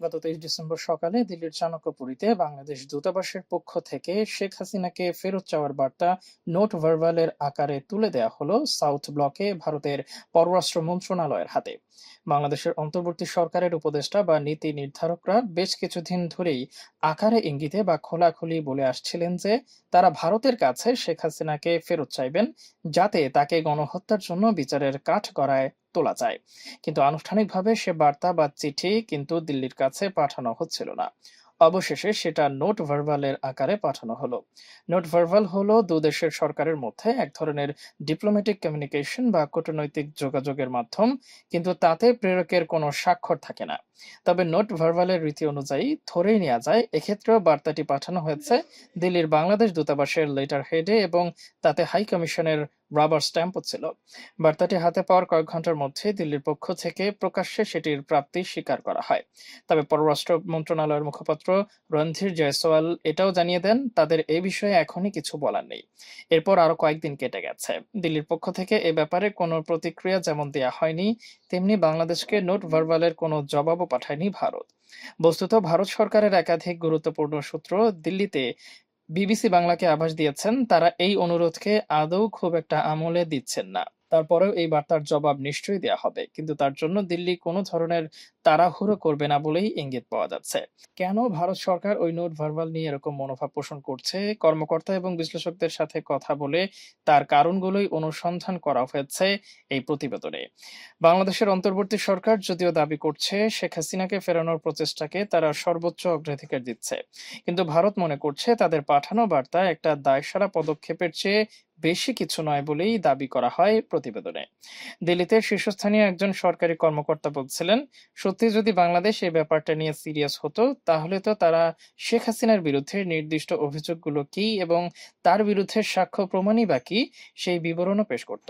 গত তেইশ ডিসেম্বর সকালে দিল্লির চাণক্যপুরীতে বাংলাদেশ দূতাবাসের পক্ষ থেকে শেখ হাসিনাকে ফেরত চাওয়ার বার্তা নোট ভার্বালের আকারে তুলে দেওয়া হলো সাউথ ব্লকে ভারতের পররাষ্ট্র মন্ত্রণালয়ের হাতে। বাংলাদেশের অন্তর্বর্তী সরকারের উপদেষ্টা বা নীতি নির্ধারকরা বেশ কিছুদিন ধরেই আকারে ইঙ্গিতে বা খোলাখুলি বলে আসছিলেন যে তারা ভারতের কাছে শেখ হাসিনাকে ফেরত চাইবেন যাতে তাকে গণহত্যার জন্য বিচারের কাঠ গড়ায় তোলা যায়। কিন্তু আনুষ্ঠানিকভাবে সে বার্তা বা চিঠি কিন্তু দিল্লির কাছে পাঠানো হচ্ছিল না। অবশেষে সেটা নোট ভার্বালের আকারে পাঠানো হলো। নোট ভার্বাল হলো দু দেশের সরকারের মধ্যে এক ধরনের ডিপ্লোম্যাটিক কমিউনিকেশন বা কূটনৈতিক যোগাযোগের মাধ্যম, কিন্তু তাতে প্রেরকের কোনো স্বাক্ষর থাকে না। তবে নোট ভার্বালের রীতি অনুযায়ী ধরেই নেওয়া যায়, এক্ষেত্রেও বার্তাটি পাঠানো হয়েছে দিল্লির বাংলাদেশ দূতাবাসের লেটার হেডে এবং তাতে হাই কমিশনের রাবার স্ট্যাম্পও ছিল। বার্তাটি হাতে পাওয়ার কয়েক ঘণ্টার মধ্যে দিল্লির পক্ষ থেকে প্রকাশ্যে সেটির প্রাপ্তি স্বীকার করা হয়। তবে পররাষ্ট্র মন্ত্রণালয়ের মুখপাত্র রণধীর জয়সওয়াল এটাও জানিয়ে দেন, তাদের এ বিষয়ে এখনই কিছু বলার নেই। এরপর আরও কয়েকদিন কেটে গেছে। দিল্লির পক্ষ থেকে এ ব্যাপারে কোনো প্রতিক্রিয়া যেমন দেয়া হয়নি, তেমনি বাংলাদেশকে নোট ভার্বালের কোনো জবাবও পাঠায়নি ভারত। বস্তুত ভারত সরকারের একাধিক গুরুত্বপূর্ণ সূত্র দিল্লিতে বিবিসি বাংলাকে আভাস দিয়েছেন, তারা এই অনুরোধকে আদৌ খুব একটা আমলে দিচ্ছেন না। তারপরেও এই বার্তার জবাব নিশ্চয়ই দেওয়া হবে। কিন্তু তার জন্য দিল্লি কোনো ধরনের তাড়াহুড়ো করবে না বলেই ইঙ্গিত পাওয়া যাচ্ছে। কেন ভারত সরকার ওই নোট ভার্বাল নিয়ে এরকম মনোভাব পোষণ করছে? কর্মকর্তা এবং বিশ্লেষকদের সাথে কথা বলে তার কারণগুলোই অনুসন্ধান করা হয়েছে এই প্রতিবেদনে। বাংলাদেশের অন্তর্বর্তী সরকার যদিও দাবি করছে, শেখ হাসিনাকে ফেরানোর প্রচেষ্টাকে তারা সর্বোচ্চ অগ্রাধিকার দিচ্ছে। কিন্তু ভারত মনে করছে তাদের পাঠানো বার্তা একটা দায়সারা পদক্ষেপের চেয়ে বেশি কিছু নয় বলেই দাবি করা হয় প্রতিবেদনে। দিল্লিতে শীর্ষস্থানীয় একজন সরকারি কর্মকর্তা বলছিলেন, সত্যি যদি বাংলাদেশ এই ব্যাপারটা নিয়ে সিরিয়াস হতো, তাহলে তো তারা শেখ হাসিনার বিরুদ্ধে নির্দিষ্ট অভিযোগগুলো কি এবং তার বিরুদ্ধে সাক্ষ্য প্রমাণই বা কি সেই বিবরণও পেশ করত।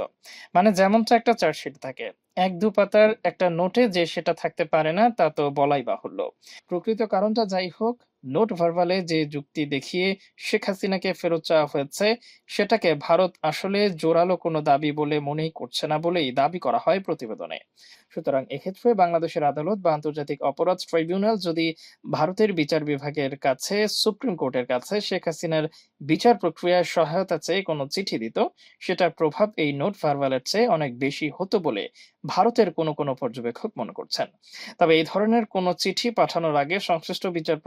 মানে যেমনটা একটা চার্জশিট থাকে, এক দু পাতার একটা নোটে যে সেটা থাকতে পারে না, তা তো বলাই বাহুল্য। প্রকৃত কারণটা যাই হোক নোট ভার্বালে যে যুক্তি দেখিয়ে শেখ হাসিনাকে ফেরত চাওয়া হয়েছে, সেটাকে ভারত আসলে জোরালো কোনো দাবি বলে মনেই করছে না বলেই দাবি করা হয় প্রতিবেদনে। সুতরাং এক্ষেত্রে বাংলাদেশের আদালত বা আন্তর্জাতিক অপরাধ ট্রাইব্যুনাল যদি ভারতের বিচার বিভাগের কাছে, সুপ্রিম কোর্টের কাছে শেখ হাসিনার বিচার প্রক্রিয়ায় সহায়তা চেয়ে কোনো চিঠি দিত, সেটার প্রভাব এই নোট ভার্বালের চেয়ে অনেক বেশি হতো বলে ভারতের কোনো কোনো পর্যবেক্ষক মনে করছেন। তবে এই ধরনের কোনো চিঠি পাঠানোর আগে সংশ্লিষ্ট বিচার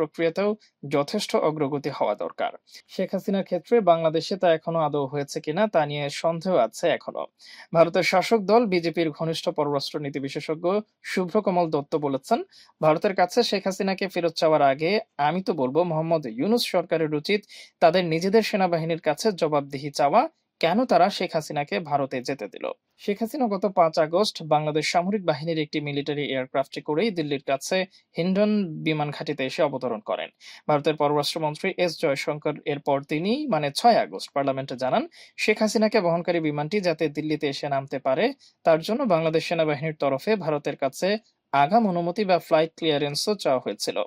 প্রক্রিয়াতেও যথেষ্ট অগ্রগতি হওয়া দরকার। শেখ হাসিনার ক্ষেত্রে বাংলাদেশে তা এখনও আদৌ হয়েছে কিনা তা নিয়ে সন্দেহ আছে এখনও। ভারতের শাসক দল, বিজেপির ঘনিষ্ঠ পররাষ্ট্র নীতি বিশেষজ্ঞ শুভ্রকমল দত্ত বলেছেন, ভারতের কাছে শেখ হাসিনাকে ফেরত চাওয়ার আগে আমি তো বলব, মোহাম্মদ ইউনুস সরকারের উচিত তাদের নিজেদের সেনাবাহিনীর কাছে জবাবদিহি চাওয়া। কেন তারা শেখ হাসিনাকে ভারতে যেতে দিল? শেখ হাসিনা গত পাঁচ আগস্ট বাংলাদেশ সামরিক বাহিনীর একটি মিলিটারি এয়ারক্রাফটে করেই দিল্লির কাছে হিন্ডন বিমান ঘাঁটিতে এসে অবতরণ করেন। ভারতের পররাষ্ট্রমন্ত্রী এস জয়শঙ্কর এরপর তিনি মানে ছয় আগস্ট, পার্লামেন্টে জানান, শেখ হাসিনাকে বহনকারী বিমানটি যাতে দিল্লিতে এসে নামতে পারে, তার জন্য বাংলাদেশ সেনাবাহিনীর তরফে ভারতের কাছে আগাম অনুমতি বা ফ্লাইট ক্লিয়ারেন্সও চাওয়া হয়েছিল।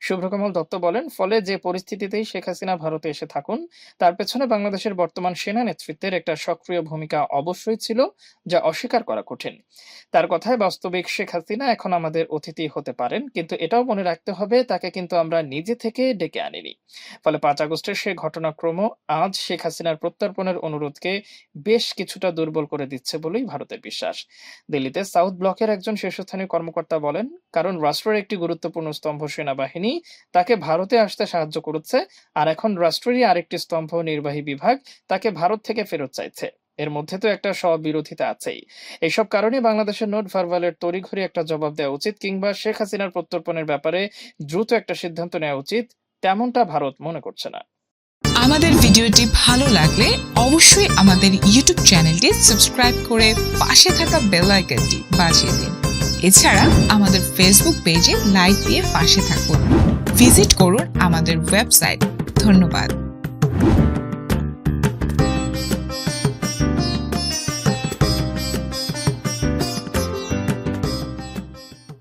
শুভ্রকমল দত্ত বলেন, ফলে যে পরিস্থিতিতেই শেখ হাসিনা ভারতে এসে থাকুন, তার পেছনে বাংলাদেশের বর্তমান সেনা নেতৃত্বের একটা সক্রিয় ভূমিকা অবশ্যই ছিল, যা অস্বীকার করা কঠিন। তার কথায় বাস্তবিক শেখ হাসিনা এখন আমাদের অতিথি হতে পারেন, কিন্তু এটাও মনে রাখতে হবে, তাকে কিন্তু আমরা নিজে থেকে ডেকে আনিনি। ফলে পাঁচ আগস্টের সে ঘটনাক্রম আজ শেখ হাসিনার প্রত্যর্পণের অনুরোধকে বেশ কিছুটা দুর্বল করে দিচ্ছে বলেই ভারতের বিশ্বাস। দিল্লিতে সাউথ ব্লকের একজন শীর্ষস্থানীয় কর্মকর্তা কর্মকর্তা বলেন, কারণ রাষ্ট্রের একটি গুরুত্বপূর্ণ স্তম্ভ সেনাবাহিনী তাকে ভারতে আসতে সাহায্য করেছে, আর এখন রাষ্ট্রেরই আরেকটি স্তম্ভ নির্বাহী বিভাগ তাকে ভারত থেকে ফেরত চাইছে। এর মধ্যে তো একটা বিরোধিতা আছেই। এইসব কারণে বাংলাদেশের নোট ভার্বালের তড়িঘড়ি একটা জবাব দেওয়া উচিত কিংবা শেখ হাসিনার প্রত্যর্পণের ব্যাপারে দ্রুত একটা সিদ্ধান্ত নেওয়া উচিত, তেমনটা ভারত মনে করছে না। আমাদের ভিডিওটি ভালো লাগলে অবশ্যই আমাদের ইউটিউব চ্যানেলটি সাবস্ক্রাইব করে পাশে থাকা বেল আইকনটি বাজিয়ে দিন। এছাড়া আমাদের ফেসবুক পেজে লাইক দিয়ে পাশে থাকুন। ভিজিট করুন আমাদের ওয়েবসাইট ধন্যবাদ।